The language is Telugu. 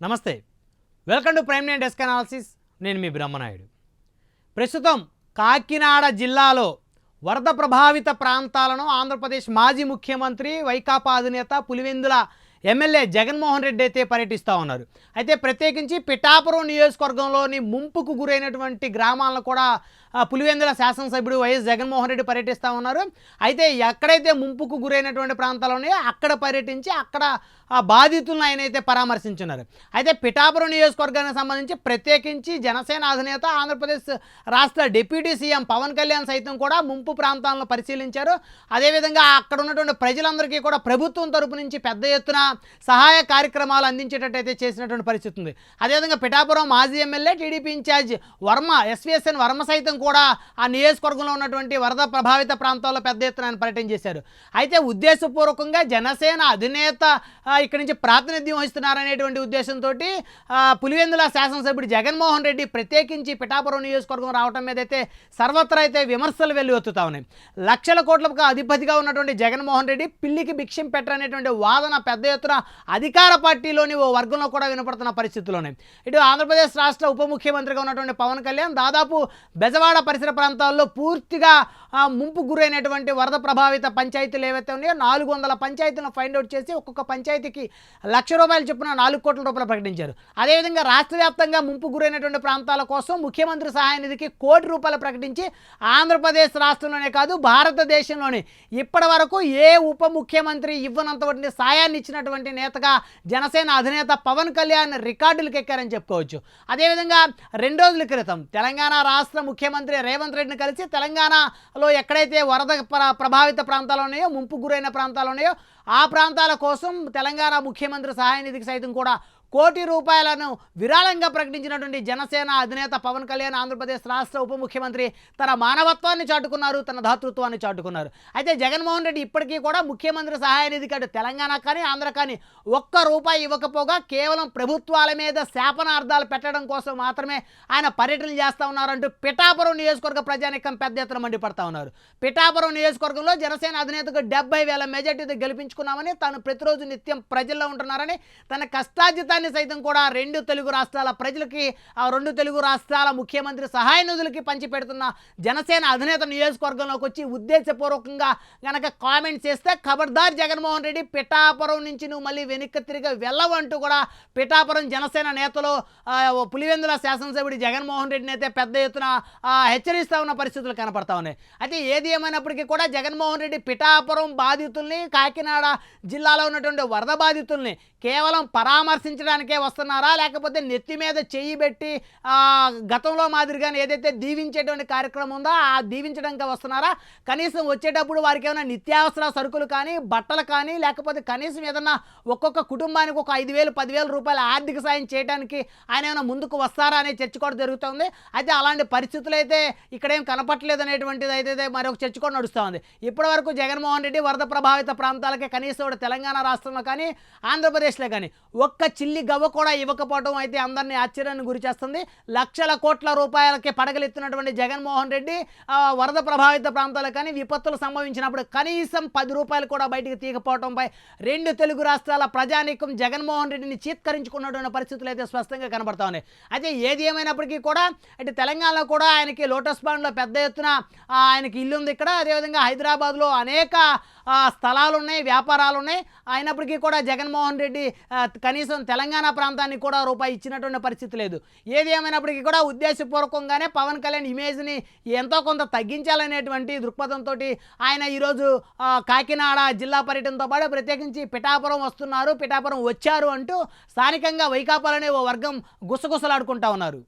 నమస్తే. Welcome to prime nine desk analysis నేను మీ బ్రహ్మనాయుడు. ప్రస్తుతం కాకినాడ జిల్లాలో వరద ప్రభావిత ప్రాంతాలను ఆంధ్రప్రదేశ్ మాజీ ముఖ్యమంత్రి వైకాపా అధినేత పులివెందుల ఎమ్మెల్యే జగన్మోహన్ రెడ్డి అయితే పర్యటిస్తూ ఉన్నారు. అయితే ప్రత్యేకించి పిఠాపురం నియోజకవర్గంలోని ముంపుకు గురైనటువంటి గ్రామాలను కూడా పులివెందుల శాసనసభ్యుడు వైఎస్ జగన్మోహన్ రెడ్డి పర్యటిస్తూ ఉన్నారు. అయితే ఎక్కడైతే ముంపుకు గురైనటువంటి ప్రాంతాలు ఉన్నాయో అక్కడ పర్యటించి అక్కడ ఆ బాధితులను ఆయన అయితే పరామర్శించున్నారు. అయితే పిఠాపురం నియోజకవర్గానికి సంబంధించి ప్రత్యేకించి జనసేన అధినేత ఆంధ్రప్రదేశ్ రాష్ట్ర డిప్యూటీ సీఎం పవన్ కళ్యాణ్ సైతం కూడా ముంపు ప్రాంతాలను పరిశీలించారు. అదేవిధంగా అక్కడ ఉన్నటువంటి ప్రజలందరికీ కూడా ప్రభుత్వం తరపు నుంచి పెద్ద ఎత్తున సహాయ కార్యక్రమాలు అందించేటట్టయితే చేసినటువంటి పరిస్థితి ఉంది. అదేవిధంగా పిఠాపురం మాజీ MLA TDP in-charge Varma SVSN Varma సైతం కూడా ఆ నియోజకవర్గంలో ఉన్నటువంటి వరద ప్రభావిత ప్రాంతాల్లో పెద్ద ఎత్తున ఆయన పర్యటన చేశారు. అయితే ఉద్దేశపూర్వకంగా జనసేన అధినేత ఇక్కడి నుంచి ప్రాతినిధ్యం వహిస్తున్నారనేటువంటి ఉద్దేశంతో పులివెందుల శాసనసభ్యుడు జగన్మోహన్ రెడ్డి ప్రత్యేకించి పిఠాపురం నియోజకవర్గం రావటం మీద అయితే సర్వత్రా అయితే విమర్శలు వెల్లువెత్తుతా ఉన్నాయి. లక్షల కోట్లకు అధిపతిగా ఉన్నటువంటి జగన్మోహన్ రెడ్డి పిల్లికి భిక్షం పెట్టరనేటువంటి వాదన పెద్ద ఎత్తున అధికార పార్టీలోని ఓ వర్గంలో కూడా వినపడుతున్న పరిస్థితుల్లోనే ఇటు ఆంధ్రప్రదేశ్ రాష్ట్ర ఉప ముఖ్యమంత్రిగా ఉన్నటువంటి పవన్ కళ్యాణ్ దాదాపు బెజవాడ పరిసర ప్రాంతాల్లో పూర్తిగా ముంపు గురైనటువంటి వరద ప్రభావిత పంచాయతీలు ఏవైతే ఉన్నాయో నాలుగు వందల పంచాయతీలను ఫైండ్ అవుట్ చేసి ఒక్కొక్క పంచాయతీకి లక్ష రూపాయలు చొప్పున నాలుగు కోట్ల రూపాయలు ప్రకటించారు. అదేవిధంగా రాష్ట్ర వ్యాప్తంగా ముంపు గురైనటువంటి ప్రాంతాల కోసం ముఖ్యమంత్రి సహాయ నిధికి కోటి రూపాయలు ప్రకటించి ఆంధ్రప్రదేశ్ రాష్ట్రంలోనే కాదు భారతదేశంలోనే. ఇప్పటి వరకు ఏ ఉప ముఖ్యమంత్రి ఇవ్వనంతటువంటి సాయాన్ని ఇచ్చినటువంటి నేతగా జనసేన అధినేత పవన్ కళ్యాణ్ రికార్డులకు ఎక్కారని చెప్పుకోవచ్చు. అదేవిధంగా రెండు రోజుల క్రితం తెలంగాణ రాష్ట్ర ముఖ్యమంత్రి రేవంత్ రెడ్డిని కలిసి తెలంగాణలో ఎక్కడైతే వరద ప్ర- ప్రభావిత ప్రాంతాలు ఉన్నాయో ముంపు గురైన ప్రాంతాలు ఉన్నాయో ఆ ప్రాంతాల కోసం తెలంగాణ ముఖ్యమంత్రి సహాయ నిధికి సైతం కూడా కోటి రూపాయలను విరాళంగా ప్రకటించినటువంటి జనసేన అధినేత పవన్ కళ్యాణ్ ఆంధ్రప్రదేశ్ రాష్ట్ర ఉప ముఖ్యమంత్రి తన మానవత్వాన్ని చాటుకున్నారు తన దాతృత్వాన్ని చాటుకున్నారు. అయితే జగన్మోహన్ రెడ్డి ఇప్పటికీ కూడా ముఖ్యమంత్రి సహాయ నిధి కాదు తెలంగాణ కానీ ఆంధ్ర కానీ ఒక్క రూపాయి ఇవ్వకపోగా కేవలం ప్రభుత్వాల మీద శాపనార్థాలు పెట్టడం కోసం మాత్రమే ఆయన పర్యటనలు చేస్తూ ఉన్నారంటూ పిఠాపురం నియోజకవర్గ ప్రజానికం పెద్ద ఎత్తున మండిపడతా ఉన్నారు. పిఠాపురం నియోజకవర్గంలో జనసేన అధినేతకు డెబ్బై వేల మెజార్టీతో గెలిపించుకున్నామని తాను ప్రతిరోజు నిత్యం ప్రజల్లో ఉంటున్నారని తన మొత్తాన్ని సైతం కూడా రెండు తెలుగు రాష్ట్రాల ప్రజలకి ఆ రెండు తెలుగు రాష్ట్రాల ముఖ్యమంత్రి సహాయ నిధులకి పంచిపెడుతున్న జనసేన అధినేత నియోజకవర్గంలోకి వచ్చి ఉద్దేశపూర్వకంగా గనక కామెంట్ చేస్తే ఖబర్దార్ జగన్మోహన్ రెడ్డి పిఠాపురం నుంచి నువ్వు మళ్ళీ వెనక్కి తిరిగి వెళ్ళవంటూ కూడా పిఠాపురం జనసేన నేతలు పులివెందుల శాసనసభ్యుడు జగన్మోహన్ రెడ్డిని అయితే పెద్ద ఎత్తున హెచ్చరిస్తూ ఉన్న పరిస్థితులు కనపడతా ఉన్నాయి. అయితే ఏది ఏమైనప్పటికీ కూడా జగన్మోహన్ రెడ్డి పిఠాపురం బాధితుల్ని కాకినాడ జిల్లాలో ఉన్నటువంటి వరద బాధితుల్ని కేవలం పరామర్శించడానికే వస్తున్నారా? లేకపోతే నెత్తి మీద చెయ్యి పెట్టి గతంలో మాదిరిగానే ఏదైతే దీవించేటువంటి కార్యక్రమం ఉందో ఆ దీవించడానికి వస్తున్నారా? కనీసం వచ్చేటప్పుడు వారికి ఏమైనా నిత్యావసర సరుకులు కానీ బట్టలు కానీ లేకపోతే కనీసం ఏదన్నా ఒక్కొక్క కుటుంబానికి ఒక ఐదు వేలు పదివేల రూపాయల ఆర్థిక సాయం చేయడానికి ఆయన ఏమైనా ముందుకు వస్తారా అనే చర్చ కూడా జరుగుతుంది. అయితే అలాంటి పరిస్థితులు అయితే ఇక్కడేం కనపట్లేదు అనేటువంటిది అయితే మరొక చర్చ కూడా నడుస్తూ ఉంది. ఇప్పటి వరకు జగన్మోహన్ రెడ్డి వరద ప్రభావిత ప్రాంతాలకి కనీసం తెలంగాణ రాష్ట్రంలో కానీ ఆంధ్రప్రదేశ్లో కానీ ఒక్క చిల్లి గవ్వ కూడా ఇవ్వకపోవడం అయితే అందరినీ ఆశ్చర్యాన్ని గురి చేస్తుంది. లక్షల కోట్ల రూపాయలకి పడగలెత్తినటువంటి జగన్మోహన్ రెడ్డి వరద ప్రభావిత ప్రాంతాలకు కానీ విపత్తులు సంభవించినప్పుడు కనీసం పది రూపాయలు కూడా బయటికి తీయకపోవడంపై రెండు తెలుగు రాష్ట్రాల ప్రజానీకం జగన్మోహన్ రెడ్డిని చీత్కరించుకున్నటువంటి పరిస్థితులు అయితే స్పష్టంగా కనబడతా ఉన్నాయి. అయితే ఏది ఏమైనప్పటికీ కూడా అంటే తెలంగాణలో కూడా ఆయనకి లోటస్ పాండ్లో పెద్ద ఎత్తున ఆయనకి ఇల్లు ఉంది ఇక్కడ. అదేవిధంగా హైదరాబాద్లో అనేక స్థలాలు ఉన్నాయి వ్యాపారాలు ఉన్నాయి అయినప్పటికీ కూడా జగన్మోహన్ రెడ్డి కనీసం తెలంగాణ తెలంగాణ ప్రాంతానికి కూడా రూపాయి ఇచ్చినటువంటి పరిస్థితి లేదు. ఏది ఏమైనప్పటికీ కూడా ఉద్దేశపూర్వకంగానే పవన్ కళ్యాణ్ ఇమేజ్ని ఎంతో కొంత తగ్గించాలనేటువంటి దృక్పథంతో ఆయన ఈరోజు కాకినాడ జిల్లా పర్యటనతో పాటు ప్రత్యేకించి పిఠాపురం వస్తున్నారు పిఠాపురం వచ్చారు అంటూ స్థానికంగా వైకాపాలనే ఓ వర్గం గుసగుసలాడుకుంటా ఉన్నారు.